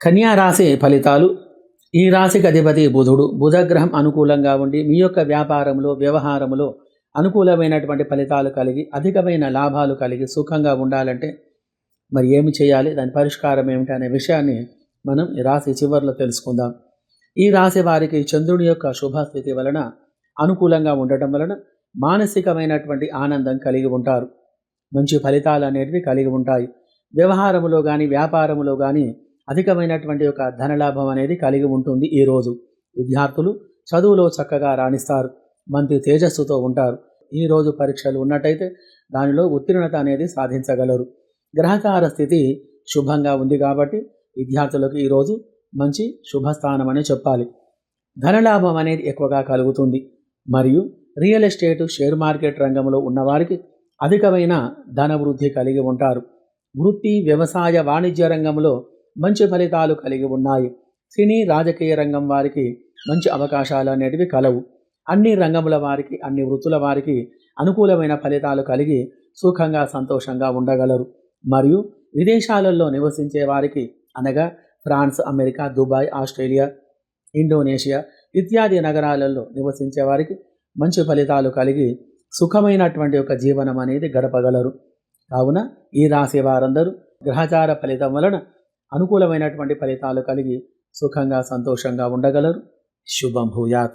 కన్యా రాశి ఫలితాలు. ఈ రాశికి అధిపతి బుధుడు. బుధగ్రహం అనుకూలంగా ఉండి మీ యొక్క వ్యాపారంలో వ్యవహారంలో అనుకూలమైనటువంటి ఫలితాలు కలిగి అధికమైన లాభాలు కలిగి సుఖంగా ఉండాలంటే మరి ఏమి చేయాలి? దాని పరిష్కారం ఏమిటి అనే విషయాన్ని మనం ఈ రాశి చివరిలో తెలుసుకుందాం. ఈ రాశి వారికి చంద్రుని యొక్క శుభస్థితి వలన అనుకూలంగా ఉండటం వలన మానసికమైనటువంటి ఆనందం కలిగి ఉంటారు. మంచి ఫలితాలు అనేటివి కలిగి ఉంటాయి. వ్యవహారములో కానీ వ్యాపారములో కానీ అధికమైనటువంటి ఒక ధనలాభం అనేది కలిగి ఉంటుంది ఈరోజు విద్యార్థులు చదువులో చక్కగా రాణిస్తారు మంచి తేజస్సుతో ఉంటారు. ఈరోజు పరీక్షలు ఉన్నట్టయితే దానిలో ఉత్తీర్ణత అనేది సాధించగలరు. గ్రహచార స్థితి శుభంగా ఉంది కాబట్టి విద్యార్థులకు ఈరోజు మంచి శుభస్థానం అని చెప్పాలి. ధనలాభం అనేది ఎక్కువగా కలుగుతుంది. మరియు రియల్ ఎస్టేట్ షేర్ మార్కెట్ రంగంలో ఉన్నవారికి అధికమైన ధన వృద్ధి కలిగి ఉంటారు. వృత్తి వ్యవసాయ వాణిజ్య రంగంలో మంచి ఫలితాలు కలిగి ఉన్నాయి. సినీ రాజకీయ రంగం వారికి మంచి అవకాశాలు అనేటివి కలవు. అన్ని రంగముల వారికి అన్ని వృత్తుల వారికి అనుకూలమైన ఫలితాలు కలిగి సుఖంగా సంతోషంగా ఉండగలరు. మరియు విదేశాలలో నివసించే వారికి అనగా France America Dubai Australia Indonesia ఇత్యాది నగరాలలో నివసించే వారికి మంచి ఫలితాలు కలిగి సుఖమైనటువంటి ఒక జీవనం అనేది గడపగలరు. కావున ఈ రాశి వారందరూ గ్రహచార ఫలితం వలన అనుకూలమైనటువంటి ఫలితాలు కలిగి సుఖంగా సంతోషంగా ఉండగలరు. శుభం భూయాత్.